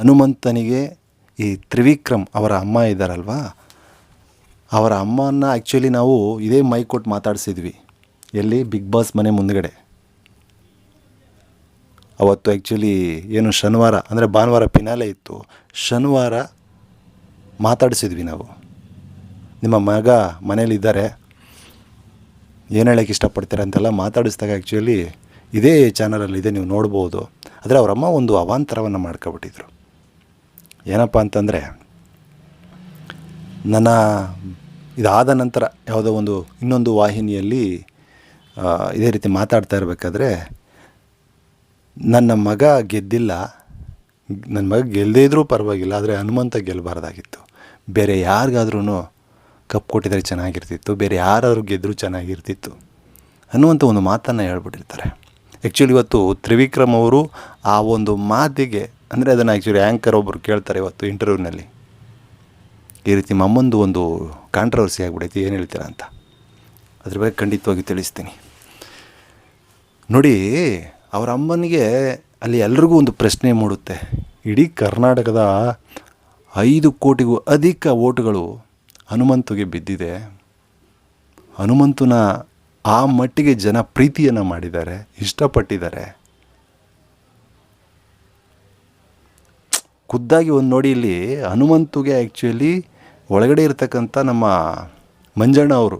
ಹನುಮಂತನಿಗೆ ಈ ತ್ರಿವಿಕ್ರಮ್ ಅವರ ಅಮ್ಮ ಇದ್ದಾರಲ್ವಾ ಅವರ ಅಮ್ಮನ ಆ್ಯಕ್ಚುಲಿ ನಾವು ಇದೇ ಮೈ ಕೊಟ್ಟು ಮಾತಾಡಿಸಿದ್ವಿ. ಎಲ್ಲಿ? ಬಿಗ್ ಬಾಸ್ ಮನೆ ಮುಂದಗಡೆ. ಅವತ್ತು ಆ್ಯಕ್ಚುಲಿ ಏನು ಶನಿವಾರ, ಅಂದರೆ ಭಾನುವಾರ ಪಿನಾಲೆ ಇತ್ತು. ಶನಿವಾರ ಮಾತಾಡಿಸಿದ್ವಿ ನಾವು. ನಿಮ್ಮ ಮಗ ಮನೇಲಿದ್ದಾರೆ ಏನು ಹೇಳೋಕ್ಕೆ ಇಷ್ಟಪಡ್ತೀರ ಅಂತೆಲ್ಲ ಮಾತಾಡಿಸಿದಾಗ ಆ್ಯಕ್ಚುಲಿ ಇದೇ ಚಾನಲಲ್ಲಿದೆ ನೀವು ನೋಡ್ಬೋದು. ಆದರೆ ಅವರಮ್ಮ ಒಂದು ಅವಾಂತರವನ್ನು ಮಾಡ್ಕೊಬಿಟ್ಟಿದ್ರು. ಏನಪ್ಪ ಅಂತಂದರೆ, ನನ್ನ ಇದಾದ ನಂತರ ಯಾವುದೋ ಒಂದು ಇನ್ನೊಂದು ವಾಹಿನಿಯಲ್ಲಿ ಇದೇ ರೀತಿ ಮಾತಾಡ್ತಾ ಇರಬೇಕಾದ್ರೆ, ನನ್ನ ಮಗ ಗೆದ್ದಿಲ್ಲ, ನನ್ನ ಮಗ ಗೆಲ್ಲದೇ ಇದ್ರೂ ಪರವಾಗಿಲ್ಲ, ಆದರೆ ಹನುಮಂತ ಗೆಲ್ಲಬಾರ್ದಾಗಿತ್ತು ಬೇರೆ ಯಾರಿಗಾದ್ರೂ ಕಪ್ ಕೊಟ್ಟಿದ್ರೆ ಚೆನ್ನಾಗಿರ್ತಿತ್ತು, ಬೇರೆ ಯಾರಾದ್ರು ಗೆದ್ದರೂ ಚೆನ್ನಾಗಿರ್ತಿತ್ತು. ಅನ್ನುವಂಥ ಒಂದು ಮಾತನ್ನು ಹೇಳ್ಬಿಟ್ಟಿರ್ತಾರೆ. ಆ್ಯಕ್ಚುಲಿ ಇವತ್ತು ತ್ರಿವಿಕ್ರಮ್ ಅವರು ಆ ಒಂದು ಮಾತಿಗೆ ಅಂದರೆ ಅದನ್ನು ಆ್ಯಕ್ಚುಲಿ ಆ್ಯಂಕರ್ ಒಬ್ಬರು ಕೇಳ್ತಾರೆ ಇವತ್ತು ಇಂಟರ್ವ್ಯೂನಲ್ಲಿ ಈ ರೀತಿ ಮಮ್ಮೊಂದು ಒಂದು ಕಾಂಟ್ರವರ್ಸಿ ಆಗಿಬಿಡೈತಿ, ಏನು ಹೇಳ್ತೀರಾ ಅಂತ. ಅದ್ರ ಬಗ್ಗೆ ಖಂಡಿತವಾಗಿ ತಿಳಿಸ್ತೀನಿ. ನೋಡಿ, ಅವರ ಅಮ್ಮನಿಗೆ ಅಲ್ಲಿ ಎಲ್ರಿಗೂ ಒಂದು ಪ್ರಶ್ನೆ ಮೂಡುತ್ತೆ. ಇಡೀ ಕರ್ನಾಟಕದ ಐದು ಕೋಟಿಗೂ ಅಧಿಕ ಓಟುಗಳು ಹನುಮಂತುಗೆ ಬಿದ್ದಿದೆ. ಹನುಮಂತನ ಆ ಮಟ್ಟಿಗೆ ಜನ ಪ್ರೀತಿಯನ್ನು ಮಾಡಿದ್ದಾರೆ, ಇಷ್ಟಪಟ್ಟಿದ್ದಾರೆ. ಖುದ್ದಾಗಿ ಒಂದು ನೋಡಿ ಇಲ್ಲಿ ಹನುಮಂತುಗೆ ಆ್ಯಕ್ಚುಲಿ ಒಳಗಡೆ ಇರ್ತಕ್ಕಂಥ ನಮ್ಮ ಮಂಜಣ್ಣ ಅವರು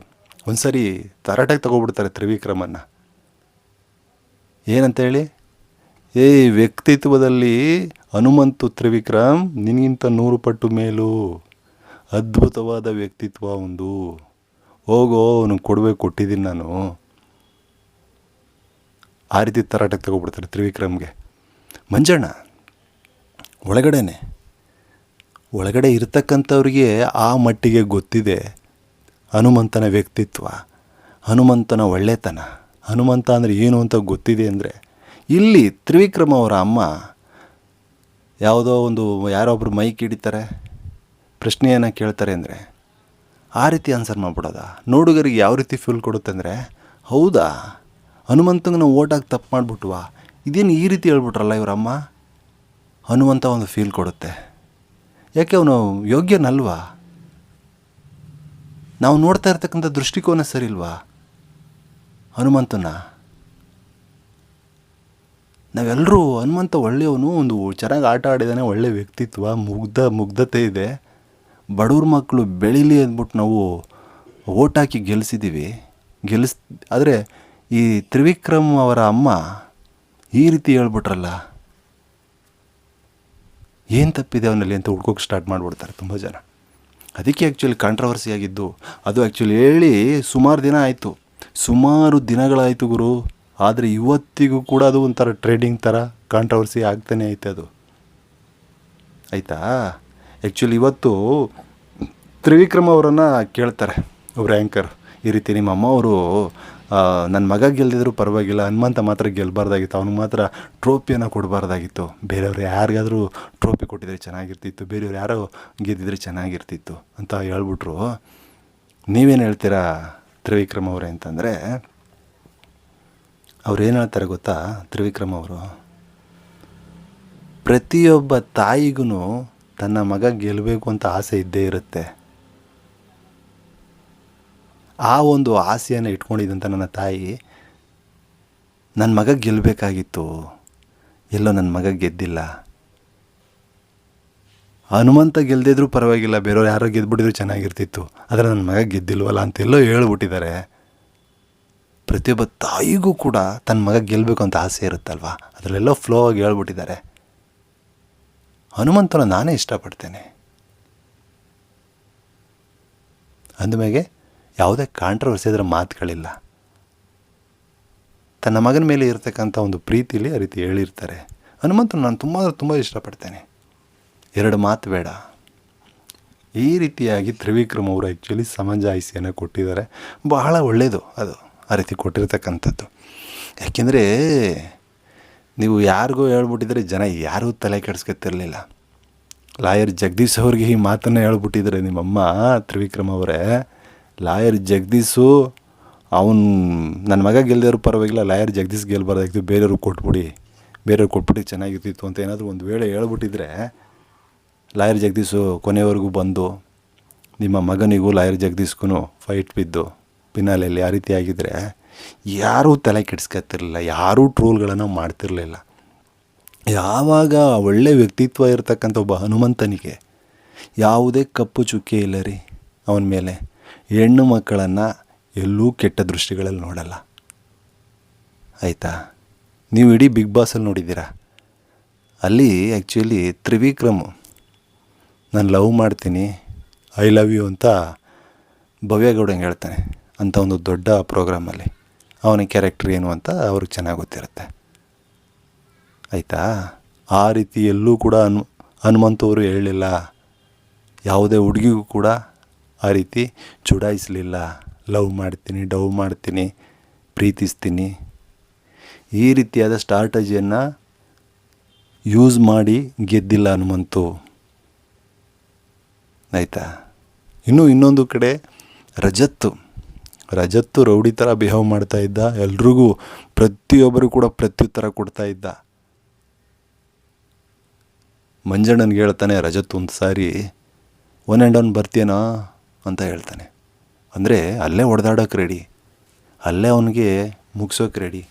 ಒಂದು ಸರಿ ತರಾಟೆಗೆ ತಗೊಬಿಡ್ತಾರೆ ತ್ರಿವಿಕ್ರಮನ್ನ. ಏನಂತೇಳಿ? ಏ, ವ್ಯಕ್ತಿತ್ವದಲ್ಲಿ ಹನುಮಂತು ತ್ರಿವಿಕ್ರಮ್ ನಿನಗಿಂತ ನೂರು ಪಟ್ಟು ಮೇಲು. ಅದ್ಭುತವಾದ ವ್ಯಕ್ತಿತ್ವ ಒಂದು. ಹೋಗೋ, ಅವನಿಗೆ ಕೊಡಬೇಕು, ಕೊಟ್ಟಿದ್ದೀನಿ ನಾನು. ಆ ರೀತಿ ತರಾಟಕ್ಕೆ ತಗೊಬಿಡ್ತಾರೆ ತ್ರಿವಿಕ್ರಮ್ಗೆ. ಮಂಜಣ್ಣ ಒಳಗಡೆನೆ. ಒಳಗಡೆ ಇರ್ತಕ್ಕಂಥವ್ರಿಗೆ ಆ ಮಟ್ಟಿಗೆ ಗೊತ್ತಿದೆ. ಹನುಮಂತನ ವ್ಯಕ್ತಿತ್ವ, ಹನುಮಂತನ ಒಳ್ಳೆತನ, ಹನುಮಂತ ಅಂದರೆ ಏನು ಅಂತ ಗೊತ್ತಿದೆ ಅಂದರೆ, ಇಲ್ಲಿ ತ್ರಿವಿಕ್ರಮ ಅವರ ಅಮ್ಮ ಯಾವುದೋ ಒಂದು ಯಾರೋ ಒಬ್ರು ಮೈಕ್ ಹಿಡಿತಾರೆ, ಪ್ರಶ್ನೆಯನ್ನು ಕೇಳ್ತಾರೆ ಅಂದರೆ, ಆ ರೀತಿ ಆನ್ಸರ್ ಮಾಡ್ಬಿಡೋದ? ನೋಡುಗರಿಗೆ ಯಾವ ರೀತಿ ಫೀಲ್ ಕೊಡುತ್ತೆ ಅಂದರೆ, ಹೌದಾ? ಹನುಮಂತಂಗೆ ನಾವು ಓಟಾಗಿ ತಪ್ಪು ಮಾಡಿಬಿಟ್ವಾ? ಇದೇನು ಈ ರೀತಿ ಹೇಳ್ಬಿಟ್ರಲ್ಲ ಇವರಮ್ಮ ಹನುಮಂತ ಒಂದು ಫೀಲ್ ಕೊಡುತ್ತೆ. ಯಾಕೆ ಅವನು ಯೋಗ್ಯನಲ್ವಾ? ನಾವು ನೋಡ್ತಾ ಇರ್ತಕ್ಕಂಥ ದೃಷ್ಟಿಕೋನ ಸರಿ ಇಲ್ವಾ ಹನುಮಂತನ? ನಾವೆಲ್ಲರೂ ಹನುಮಂತ ಒಳ್ಳೆಯವನು, ಒಂದು ಚೆನ್ನಾಗಿ ಆಟ ಆಡಿದಾನೆ ಒಳ್ಳೆಯ ವ್ಯಕ್ತಿತ್ವ, ಮುಗ್ಧ, ಮುಗ್ಧತೆ ಇದೆ. ಬಡವ್ರ ಮಕ್ಕಳು ಬೆಳೀಲಿ ಅಂದ್ಬಿಟ್ಟು ನಾವು ಓಟ್ ಹಾಕಿ ಗೆಲ್ಲಿಸಿದ್ದೀವಿ ಗೆಲ್ಲಿಸ್ ಆದರೆ ಈ ತ್ರಿವಿಕ್ರಮ್ ಅವರ ಅಮ್ಮ ಈ ರೀತಿ ಹೇಳ್ಬಿಟ್ರಲ್ಲ ಏನು ತಪ್ಪಿದೆ ಅವನಲ್ಲಿ ಅಂತ ಹುಡ್ಕೋಕೆ ಸ್ಟಾರ್ಟ್ ಮಾಡಿಬಿಡ್ತಾರೆ ತುಂಬ ಜನ. ಅದಕ್ಕೆ ಆ್ಯಕ್ಚುಲಿ ಕಾಂಟ್ರವರ್ಸಿ ಆಗಿದ್ದು, ಅದು ಆ್ಯಕ್ಚುಲಿ ಹೇಳಿ ಸುಮಾರು ದಿನ ಆಯಿತು. ಸುಮಾರು ದಿನಗಳಾಯಿತು ಗುರು. ಆದರೆ ಇವತ್ತಿಗೂ ಕೂಡ ಅದು ಒಂಥರ ಟ್ರೇಡಿಂಗ್ ಥರ ಕಾಂಟ್ರವರ್ಸಿ ಆಗ್ತಾನೆ ಐತೆ ಅದು. ಆಯಿತಾ? ಆ್ಯಕ್ಚುಲಿ ಇವತ್ತು ತ್ರಿವಿಕ್ರಮ್ ಅವರನ್ನು ಕೇಳ್ತಾರೆ ಒಬ್ಬರು ಆ್ಯಂಕರ್ ಈ ರೀತಿ ನಿಮ್ಮ ಅಮ್ಮ ಅವರು ನನ್ನ ಮಗ ಗೆಲ್ದಿದ್ರು ಪರವಾಗಿಲ್ಲ, ಹನುಮಂತ ಮಾತ್ರ ಗೆಲ್ಲಬಾರ್ದಾಗಿತ್ತು ಅವ್ನಿಗೆ ಮಾತ್ರ ಟ್ರೋಫಿಯನ್ನು ಕೊಡಬಾರ್ದಾಗಿತ್ತು. ಬೇರೆಯವ್ರು ಯಾರಿಗಾದರೂ ಟ್ರೋಫಿ ಕೊಟ್ಟಿದ್ರೆ ಚೆನ್ನಾಗಿರ್ತಿತ್ತು, ಬೇರೆಯವ್ರು ಯಾರೋ ಗೆದ್ದಿದ್ರೆ ಚೆನ್ನಾಗಿರ್ತಿತ್ತು ಅಂತ ಹೇಳ್ಬಿಟ್ರು. ನೀವೇನು ಹೇಳ್ತೀರಾ ತ್ರಿವಿಕ್ರಮ ಅವರೇ ಅಂತಂದರೆ, ಅವ್ರು ಏನು ಹೇಳ್ತಾರೆ ಗೊತ್ತಾ ತ್ರಿವಿಕ್ರಮ ಅವರು? ಪ್ರತಿಯೊಬ್ಬ ತಾಯಿಗೂ ತನ್ನ ಮಗ ಗೆಲ್ಲಬೇಕು ಅಂತ ಆಸೆ ಇದ್ದೇ ಇರುತ್ತೆ. ಆ ಒಂದು ಆಸೆಯನ್ನು ಇಟ್ಕೊಂಡಿದ್ದಂಥ ನನ್ನ ತಾಯಿ ನನ್ನ ಮಗ ಗೆಲ್ಲಬೇಕಾಗಿತ್ತು ಎಲ್ಲೋ ನನ್ನ ಮಗ ಗೆದ್ದಿಲ್ಲ. ಹನುಮಂತ ಗೆಲ್ದಿದ್ರು ಪರವಾಗಿಲ್ಲ, ಬೇರೆಯವ್ರು ಯಾರೋ ಗೆದ್ಬಿಟ್ಟಿದ್ರು ಚೆನ್ನಾಗಿರ್ತಿತ್ತು. ಆದರೆ ನನ್ನ ಮಗ ಗೆದ್ದಿಲ್ವಲ್ಲ ಅಂತೆಲ್ಲೋ ಹೇಳ್ಬಿಟ್ಟಿದ್ದಾರೆ. ಪ್ರತಿಯೊಬ್ಬ ತಾಯಿಗೂ ಕೂಡ ತನ್ನ ಮಗ ಗೆಲ್ಲಬೇಕು ಅಂತ ಆಸೆ ಇರುತ್ತಲ್ವ? ಅದರಲ್ಲೆಲ್ಲೋ ಫ್ಲೋ ಆಗಿ ಹೇಳ್ಬಿಟ್ಟಿದ್ದಾರೆ. ಹನುಮಂತನ ನಾನೇ ಇಷ್ಟಪಡ್ತೇನೆ. ಅಂದಮೇಲೆ ಯಾವುದೇ ಕಾಂಟ್ರವರ್ಸಿ ಅದರ ಮಾತುಗಳಿಲ್ಲ. ತನ್ನ ಮಗನ ಮೇಲೆ ಇರತಕ್ಕಂಥ ಒಂದು ಪ್ರೀತಿಲಿ ಆ ರೀತಿ ಹೇಳಿರ್ತಾರೆ. ಹನುಮಂತನ ನಾನು ತುಂಬ ಅಂದರೆ ತುಂಬ ಇಷ್ಟಪಡ್ತೇನೆ. ಎರಡು ಮಾತು ಬೇಡ. ಈ ರೀತಿಯಾಗಿ ತ್ರಿವಿಕ್ರಮ್ ಅವರು ಆ್ಯಕ್ಚುಲಿ ಸಮಂಜಾಯಿಸಿಯನ್ನು ಕೊಟ್ಟಿದ್ದಾರೆ. ಬಹಳ ಒಳ್ಳೆಯದು ಅದು, ಆ ರೀತಿ ಕೊಟ್ಟಿರ್ತಕ್ಕಂಥದ್ದು. ಯಾಕೆಂದರೆ ನೀವು ಯಾರಿಗೂ ಹೇಳ್ಬಿಟ್ಟಿದ್ರೆ ಜನ ಯಾರೂ ತಲೆ ಕೆಡಿಸ್ಕೊತಿರ್ಲಿಲ್ಲ. ಲಾಯರ್ ಜಗದೀಶ್ ಅವ್ರಿಗೆ ಈ ಮಾತನ್ನು ಹೇಳ್ಬಿಟ್ಟಿದ್ರೆ ನಿಮ್ಮಮ್ಮ ತ್ರಿವಿಕ್ರಮ್ ಅವರೇ ಲಾಯರ್ ಜಗದೀಶು, ಅವನು ನನ್ನ ಮಗ ಗೆಲ್ದಿರೋ ಪರವಾಗಿಲ್ಲ, ಲಾಯರ್ ಜಗದೀಶ್ ಗೆಲ್ಬಾರ್ದಾಗಿತ್ತು ಬೇರೆಯವ್ರಿಗೆ ಕೊಟ್ಬಿಡಿ ಬೇರೆಯವ್ರಿಗೆ ಕೊಟ್ಬಿಟ್ಟು ಚೆನ್ನಾಗಿರ್ತಿತ್ತು ಅಂತ ಏನಾದರೂ ಒಂದು ವೇಳೆ ಹೇಳ್ಬಿಟ್ಟಿದ್ರೆ, ಲಾಯರ್ ಜಗದೀಶು ಕೊನೆವರೆಗೂ ಬಂದು, ನಿಮ್ಮ ಮಗನಿಗೂ ಲಾಯರ್ ಜಗದೀಶ್ಗೂ ಫೈಟ್ ಬಿದ್ದು, ಪಿನಾಲೆಯಲ್ಲಿ ಆ ರೀತಿ ಆಗಿದ್ದರೆ ಯಾರೂ ತಲೆ ಕೆಡಿಸ್ಕೊತಿರ್ಲಿಲ್ಲ, ಯಾರೂ ಟ್ರೋಲ್ಗಳನ್ನು ಮಾಡ್ತಿರಲಿಲ್ಲ. ಯಾವಾಗ ಒಳ್ಳೆ ವ್ಯಕ್ತಿತ್ವ ಇರತಕ್ಕಂಥ ಒಬ್ಬ ಹನುಮಂತನಿಗೆ ಯಾವುದೇ ಕಪ್ಪು ಚುಕ್ಕೆ ಇಲ್ಲ ರೀ, ಅವನ ಮೇಲೆ. ಹೆಣ್ಣು ಮಕ್ಕಳನ್ನು ಎಲ್ಲೂ ಕೆಟ್ಟ ದೃಷ್ಟಿಗಳಲ್ಲಿ ನೋಡಲ್ಲ. ಆಯಿತಾ? ನೀವು ಇಡೀ ಬಿಗ್ ಬಾಸಲ್ಲಿ ನೋಡಿದ್ದೀರಾ? ಅಲ್ಲಿ ಆ್ಯಕ್ಚುಲಿ ತ್ರಿವಿಕ್ರಮ್, ನಾನು ಲವ್ ಮಾಡ್ತೀನಿ ಐ ಲವ್ ಯು ಅಂತ ಭವ್ಯಗೌಡಂಗೆ ಹೇಳ್ತಾನೆ ಅಂತ ಒಂದು ದೊಡ್ಡ ಪ್ರೋಗ್ರಾಮಲ್ಲಿ ಅವನ ಕ್ಯಾರೆಕ್ಟರ್ ಏನು ಅಂತ ಅವ್ರಿಗೆ ಚೆನ್ನಾಗಿ ಗೊತ್ತಿರುತ್ತೆ. ಆಯಿತಾ? ಆ ರೀತಿ ಎಲ್ಲೂ ಕೂಡ ಹನು, ಹನುಮಂತವರು ಹೇಳಲಿಲ್ಲ ಯಾವುದೇ ಹುಡುಗಿಗೂ ಕೂಡ ಆ ರೀತಿ ಚುಡಾಯಿಸಲಿಲ್ಲ. ಲವ್ ಮಾಡ್ತೀನಿ ಡವ್ ಮಾಡ್ತೀನಿ, ಪ್ರೀತಿಸ್ತೀನಿ. ಈ ರೀತಿಯಾದ ಸ್ಟ್ರಾಟಜಿಯನ್ನು ಯೂಸ್ ಮಾಡಿ ಗೆದ್ದಿಲ್ಲ ಹನುಮಂತು. ಆಯಿತಾ? ಇನ್ನು ಇನ್ನೊಂದು ಕಡೆ ರಜತ್ತು. ರಜತ್ತು ರೌಡಿ ಥರ ಬಿಹೇವ್ ಮಾಡ್ತಾ ಇದ್ದ. ಎಲ್ರಿಗೂ ಪ್ರತಿಯೊಬ್ಬರು ಕೂಡ ಪ್ರತ್ಯುತ್ತರ ಕೊಡ್ತಾ ಇದ್ದ. ಮಂಜಣ್ಣನಿಗೆ ಹೇಳ್ತಾನೆ ರಜತ್ ಒಂದು ಸಾರಿ ಒನ್ ಆ್ಯಂಡ್ ಒನ್ ಬರ್ತೀನಾ ಅಂತ ಹೇಳ್ತಾನೆ. ಅಂದರೆ ಅಲ್ಲೇ ಹೊಡೆದಾಡೋಕೆ ರೆಡಿ ಅಲ್ಲೇ ಅವನಿಗೆ ಮುಗಿಸೋಕೆ ರೆಡಿ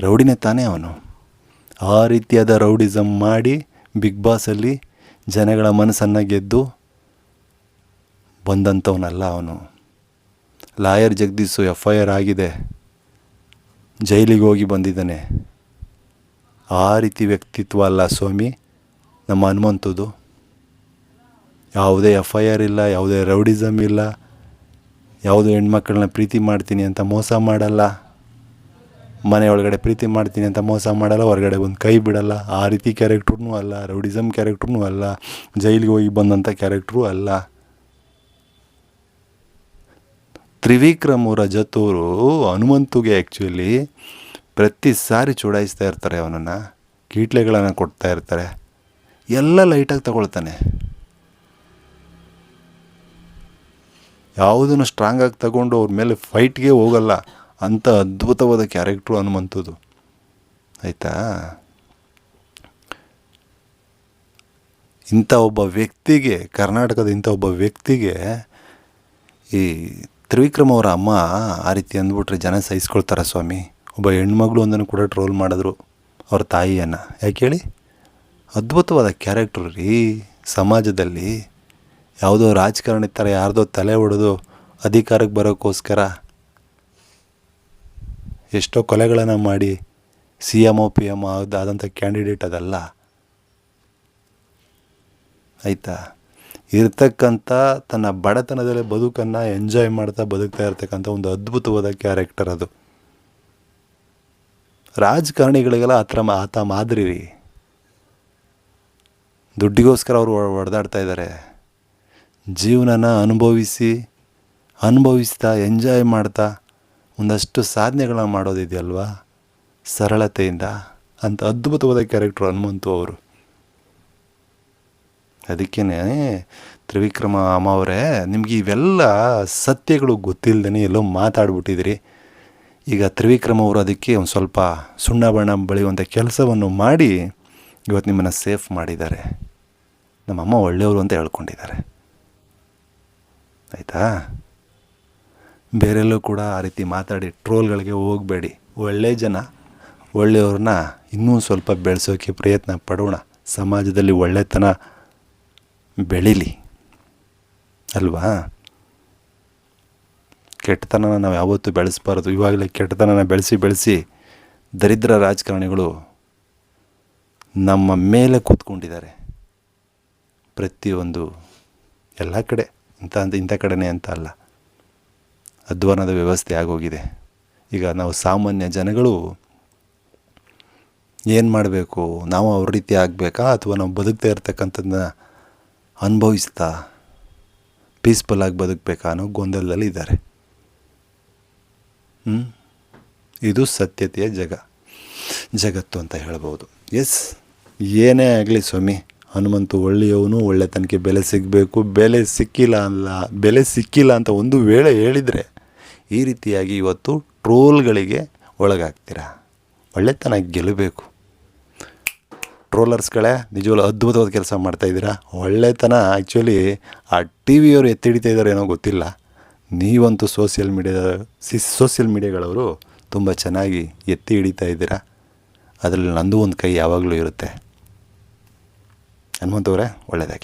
ರೌಡಿನೇ ತಾನೇ ಅವನು. ಆ ರೀತಿಯಾದ ರೌಡಿಸಮ್ ಮಾಡಿ ಬಿಗ್ ಬಾಸಲ್ಲಿ ಜನಗಳ ಮನಸ್ಸನ್ನು ಗೆದ್ದು ಬಂದಂಥವನಲ್ಲ ಅವನು. Lawyer Jagadish F I R ಆಗಿದೆ. ಜೈಲಿಗೆ ಹೋಗಿ ಬಂದಿದ್ದಾನೆ. ಆ ರೀತಿ ವ್ಯಕ್ತಿತ್ವ ಅಲ್ಲ ಸ್ವಾಮಿ. ನಮ್ಮ ಹನುಮಂತದ್ದು. ಯಾವುದೇ ಎಫ್ ಐ ಆರ್ ಇಲ್ಲ, ಯಾವುದೇ ರೌಡಿಸಮ್ ಇಲ್ಲ, ಯಾವುದೇ ಹೆಣ್ಮಕ್ಳನ್ನ ಪ್ರೀತಿ ಮಾಡ್ತೀನಿ ಅಂತ ಮೋಸ ಮಾಡಲ್ಲ. ಮನೆ ಒಳಗಡೆ ಪ್ರೀತಿ ಮಾಡ್ತೀನಿ ಅಂತ ಮೋಸ ಮಾಡಲ್ಲ, ಹೊರಗಡೆ ಒಂದು ಕೈ ಬಿಡಲ್ಲ. ಆ ರೀತಿ ಕ್ಯಾರೆಕ್ಟ್ರೂ ಅಲ್ಲ ರೌಡಿಸಮ್ ಕ್ಯಾರೆಕ್ಟ್ರೂ ಅಲ್ಲ, ಜೈಲಿಗೆ ಹೋಗಿ ಬಂದಂಥ ಕ್ಯಾರೆಕ್ಟ್ರೂ ಅಲ್ಲ. ತ್ರಿವಿಕ್ರಮ್ ಜತೂರು ಹನುಮಂತುಗೆ ಆ್ಯಕ್ಚುಲಿ ಪ್ರತಿ ಸಾರಿ ಚುಡಾಯಿಸ್ತಾ ಇರ್ತಾರೆ ಅವನನ್ನು, ಕೀಟ್ಲೆಗಳನ್ನು ಕೊಡ್ತಾ ಇರ್ತಾರೆ. ಎಲ್ಲ ಲೈಟಾಗಿ ತಗೊಳ್ತಾನೆ. ಯಾವುದನ್ನು ಸ್ಟ್ರಾಂಗಾಗಿ ತಗೊಂಡು ಅವ್ರ ಮೇಲೆ ಫೈಟ್ಗೆ ಹೋಗಲ್ಲ ಅಂಥ ಅದ್ಭುತವಾದ ಕ್ಯಾರೆಕ್ಟ್ರು ಅನ್ನುವಂಥದ್ದು ಆಯಿತಾ? ಇಂಥ ಒಬ್ಬ ವ್ಯಕ್ತಿಗೆ, ಕರ್ನಾಟಕದ ಇಂಥ ಒಬ್ಬ ವ್ಯಕ್ತಿಗೆ ಈ ತ್ರಿವಿಕ್ರಮ್ ಅವರ ಅಮ್ಮ ಆ ರೀತಿ ಅಂದ್ಬಿಟ್ರೆ ಜನ ಸಹಿಸ್ಕೊಳ್ತಾರ ಸ್ವಾಮಿ? ಒಬ್ಬ ಹೆಣ್ಮಗಳು ಒಂದನ್ನು ಕೂಡ ಟ್ರೋಲ್ ಮಾಡಿದ್ರು ಅವ್ರ ತಾಯಿಯನ್ನು. ಯಾಕೆ ಹೇಳಿ? ಅದ್ಭುತವಾದ ಕ್ಯಾರೆಕ್ಟ್ರು ರೀ ಸಮಾಜದಲ್ಲಿ. ಯಾವುದೋ ರಾಜಕಾರಣಿ ಥರ ಯಾರ್ದೋ ತಲೆ ಹೊಡೆದು ಅಧಿಕಾರಕ್ಕೆ ಬರೋಕ್ಕೋಸ್ಕರ ಎಷ್ಟೋ ಕೊಲೆಗಳನ್ನು ಮಾಡಿ C M or P M ಆದಂಥ ಕ್ಯಾಂಡಿಡೇಟ್ ಅದಲ್ಲ. ಆಯಿತಾ? ಇರ್ತಕ್ಕಂಥ ತನ್ನ ಬಡತನದಲ್ಲೇ ಬದುಕನ್ನು ಎಂಜಾಯ್ ಮಾಡ್ತಾ ಬದುಕ್ತಾ ಇರ್ತಕ್ಕಂಥ ಒಂದು ಅದ್ಭುತವಾದ ಕ್ಯಾರೆಕ್ಟರ್ ಅದು. ರಾಜಕಾರಣಿಗಳಿಗೆಲ್ಲ ಆ ಥರ ಆತ ಮಾದರಿ ರೀ ದುಡ್ಡಿಗೋಸ್ಕರ ಅವರು ಹೊಡೆದಾಡ್ತಾ ಇದ್ದಾರೆ. ಜೀವನನ ಅನುಭವಿಸಿ, ಅನುಭವಿಸ್ತಾ ಎಂಜಾಯ್ ಮಾಡ್ತಾ ಒಂದಷ್ಟು ಸಾಧನೆಗಳನ್ನ ಮಾಡೋದಿದೆಯಲ್ವಾ? ಸರಳತೆಯಿಂದ. ಅಂತ ಅದ್ಭುತವಾದ ಕ್ಯಾರೆಕ್ಟ್ರು ಹನುಮಂತು ಅವರು. ಅದಕ್ಕೇ ತ್ರಿವಿಕ್ರಮ ಅಮ್ಮ ಅವರೇ, ನಿಮ್ಗೆ ಇವೆಲ್ಲ ಸತ್ಯಗಳು ಗೊತ್ತಿಲ್ಲದೇ ಎಲ್ಲೋ ಮಾತಾಡ್ಬಿಟ್ಟಿದ್ರಿ. ಈಗ ತ್ರಿವಿಕ್ರಮ ಅವರು ಅದಕ್ಕೆ ಒಂದು ಸ್ವಲ್ಪ ಸುಣ್ಣ ಬಣ್ಣ ಬಳಿಯುವಂಥ ಕೆಲಸವನ್ನು ಮಾಡಿ ಇವತ್ತು ನಿಮ್ಮನ್ನು ಸೇಫ್ ಮಾಡಿದ್ದಾರೆ. ನಮ್ಮಮ್ಮ ಒಳ್ಳೆಯವರು ಅಂತ ಹೇಳ್ಕೊಂಡಿದ್ದಾರೆ. ಆಯಿತಾ? ಬೇರೆಲ್ಲೂ ಕೂಡ ಆ ರೀತಿ ಮಾತಾಡಿ ಟ್ರೋಲ್ಗಳಿಗೆ ಹೋಗಬೇಡಿ. ಒಳ್ಳೆ ಜನ, ಒಳ್ಳೆಯವ್ರನ್ನ ಇನ್ನೂ ಸ್ವಲ್ಪ ಬೆಳೆಸೋಕೆ ಪ್ರಯತ್ನ ಪಡೋಣ. ಸಮಾಜದಲ್ಲಿ ಒಳ್ಳೆತನ ಬೆಳೀಲಿ. ಅಲ್ವಾ? ಕೆಟ್ಟತನನ ನಾವು ಯಾವತ್ತೂ ಬೆಳೆಸ್ಬಾರ್ದು. ಇವಾಗಲೇ ಕೆಟ್ಟತನನ ಬೆಳೆಸಿ ಬೆಳೆಸಿ ದರಿದ್ರ ರಾಜಕಾರಣಿಗಳು ನಮ್ಮ ಮೇಲೆ ಕೂತ್ಕೊಂಡಿದ್ದಾರೆ. ಪ್ರತಿಯೊಂದು ಎಲ್ಲ ಕಡೆ. ಇಂಥ ಅಂತ ಇಂಥ ಕಡೆನೇ ಅಂತ ಅಲ್ಲ. ಅಧ್ವಾನದ ವ್ಯವಸ್ಥೆ ಆಗೋಗಿದೆ. ಈಗ ನಾವು ಸಾಮಾನ್ಯ ಜನಗಳು ಏನು ಮಾಡಬೇಕು? ನಾವು ಅವ್ರ ರೀತಿ ಆಗಬೇಕಾ? ಅಥವಾ ನಾವು ಬದುಕ್ತಾ ಇರ್ತಕ್ಕಂಥದ್ದನ್ನ ಅನುಭವಿಸ್ತಾ ಪೀಸ್ಫುಲ್ಲಾಗಿ ಬದುಕಬೇಕಾ ಅನ್ನೋ ಗೊಂದಲದಲ್ಲಿ ಇದ್ದಾರೆ? ಇದು ಸತ್ಯತೆಯ ಜಗ. ಜಗತ್ತು ಅಂತ ಹೇಳ್ಬೋದು. ಎಸ್ ಏನೇ ಆಗಲಿ ಸ್ವಾಮಿ ಹನುಮಂತು ಒಳ್ಳೆಯವನು ಒಳ್ಳೆತನಕ್ಕೆ ಬೆಲೆ ಸಿಗಬೇಕು. ಬೆಲೆ ಸಿಕ್ಕಿಲ್ಲ ಅಲ್ಲ ಬೆಲೆ ಸಿಕ್ಕಿಲ್ಲ ಅಂತ ಒಂದು ವೇಳೆ ಹೇಳಿದರೆ ಈ ರೀತಿಯಾಗಿ ಇವತ್ತು ಟ್ರೋಲ್ಗಳಿಗೆ ಒಳಗಾಗ್ತೀರಾ? ಒಳ್ಳೆತನ ಗೆಲ್ಲಬೇಕು. ಟ್ರೋಲರ್ಸ್ಗಳೇ, ನಿಜವಾಗ್ಲೂ ಅದ್ಭುತವಾದ ಕೆಲಸ ಮಾಡ್ತಾಯಿದ್ದೀರಾ ಒಳ್ಳೆತನ ಆ್ಯಕ್ಚುಲಿ ಆ ಟಿ ವಿಯವರು ಎತ್ತಿಡಿತಾ ಇದ್ದಾರೆ ಏನೋ ಗೊತ್ತಿಲ್ಲ. ನೀವಂತೂ ಸೋಷಿಯಲ್ ಮೀಡಿಯಾ, ಸಿ, ಸೋಷಿಯಲ್ ಮೀಡ್ಯಾಗಳವರು ತುಂಬ ಚೆನ್ನಾಗಿ ಎತ್ತಿ ಹಿಡಿತಾ ಇದ್ದೀರಾ? ಅದರಲ್ಲಿ ನಂದು ಒಂದು ಕೈ ಯಾವಾಗಲೂ ಇರುತ್ತೆ. ಹನುಮಂತವ್ರೆ ಒಳ್ಳೆಯದಾಗಲಿ